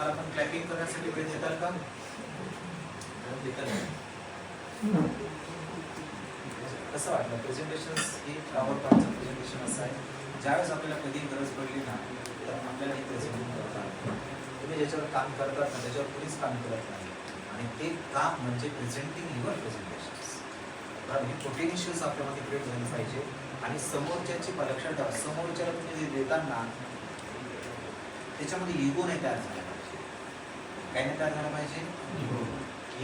मला पण क्लॅपिंग करण्यासाठी वेळ देताल का? कसं वाटलं? प्रेझेंटेशन हे फ्लावर पॉईंटचं प्रेझेंटेशन असं आहे. ज्यावेळेस आपल्याला कधी गरज पडली ना तर आपल्याला हे प्रेझेंटिंग करता तुम्ही ज्याच्यावर काम करतात ना त्याच्यावर कोणीच काम करत नाही. आणि ते काम म्हणजे प्रेझेंटिंग युअर प्रेझेंटेशन कारण हे पोटेन्शियल्स आपल्यामध्ये क्रिएट झाले पाहिजे. आणि समोरच्याची लक्षात ठेवा समोरच्याला तुम्ही जे देताना त्याच्यामध्ये इगो नाही तयार झाला काय नाही तयार झाला पाहिजे.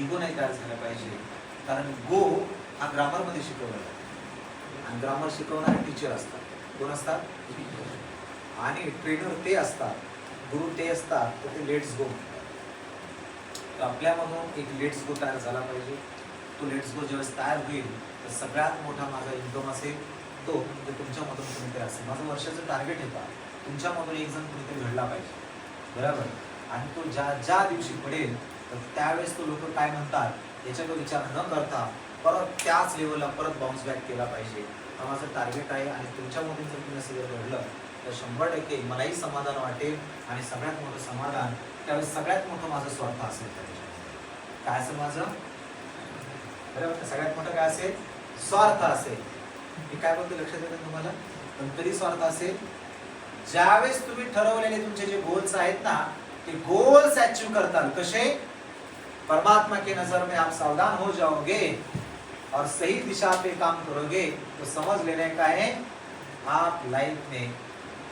इगो नाही तयार झाला पाहिजे. कारण गो हा ग्रामरमध्ये शिकवला जातो. आणि ग्रामर शिकवणारे टीचर असतात. कोण असतात? आणि ट्रेनर ते असतात. गुरु ते असतात. तर ते लेट्स गो तर आपल्यामधून एक लेट्स गो तयार झाला पाहिजे. तो लेट्स गो ज्यावेळेस तयार होईल तर सगळ्यात मोठा माझा इन्कम असेल तो तो तुमच्यामधून कुणीतरी असेल. माझं वर्षाचं टार्गेट का तुमच्यामधून एक जण कुणीतरी घडला पाहिजे. बरोबर? आणि तो ज्या ज्या दिवशी पडेल तर त्यावेळेस तो लोक काय म्हणतात याच्याकडे विचार न करता परत त्याच लेवलला परत बाउन्स बॅक केला पाहिजे. हा माझं टार्गेट आहे आणि तुमच्यामध्ये जर तुम्ही असं जर घडलं तर शंभर टक्के मलाही समाधान वाटेल आणि सगळ्यात मोठं समाधान त्यावेळेस सगळ्यात मोठं माझं स्वार्थ असेल त्याच्यामध्ये. काय असेल माझं? बरोबर सगळ्यात मोठं काय असेल? स्वार्थ असेल. मी काय बोलतो लक्षात येतं तुम्हाला? पण तरी स्वार्थ असेल. ज्यावेळेस तुम्ही ठरवलेले तुमचे जे गोल्स आहेत ना ते गोल्स अचीव करताल कसे परमात्मा के नज़र में आप सावधान हो जाओगे और सही दिशा पे काम करोगे तो समझ लेने का है, आप लाइफ में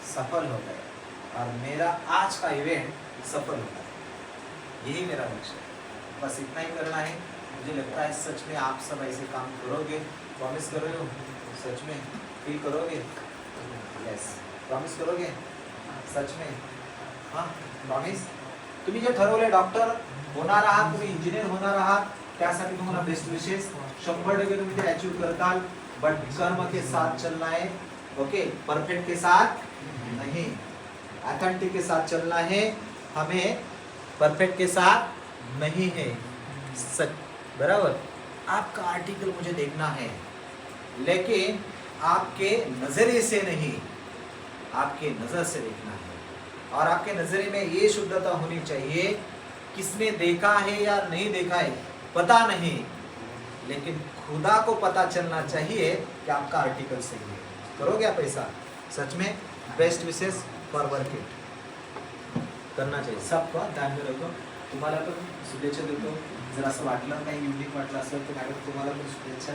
सफल हो गए। और मेरा आज का इवेंट सफल हो गया। यही मेरा लक्ष्य है। बस इतना ही करना है। मुझे लगता है सच में आप सब ऐसे काम करोगे। प्रॉमिस कर सच में? फील करोगे? यस प्रॉमिस करोगे? सच में? हाँ तुम्ही जे ठरवले डॉक्टर होणार आहात, तुम्ही इंजिनियर होणार आहात, त्यासाठी तुम्हाला बेस्ट विशेष शंभर टक्के तुम्ही ते अचीव करताल बट कर्म के साथ चलना है ओके परफेक्ट के साथ नहीं. अथेंटिक के साथ चलना है, हमें परफेक्ट के साथ नहीं है. सच, बराबर? आपका आर्टिकल मुझे देखना है, लेकिन आपके नज़रिए से नहीं, आपके नज़र से देखना है. और आपके नज़रिए में ये शुद्धता होनी चाहिए, किसने देखा है या नहीं देखा है, पता नहीं। लेकिन खुदा को पता चलना चाहिए कि आपका आर्टिकल सही है। करोगे आप ऐसा? सच में बेस्ट विशेष फॉर वर्क इट करना चाहिए। सबको ध्यान में रखो। तुम्हाला पण शुभेच्छा देतो जर असं वाटलं काही युनिक वाटलं असेल तर मॅडम तुम्हाला पण शुभेच्छा।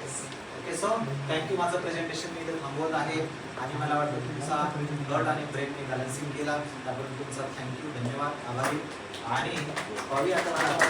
ओके सो थँक्यू माझं प्रेझेंटेशन मी इथे थांबवत आहे. आणि मला वाटतं तुमचा गट आणि ब्रेक मी बॅलन्सिंग केला. त्याबद्दल तुमचा थँक्यू धन्यवाद. आभारी. आणि पाहूया आता मला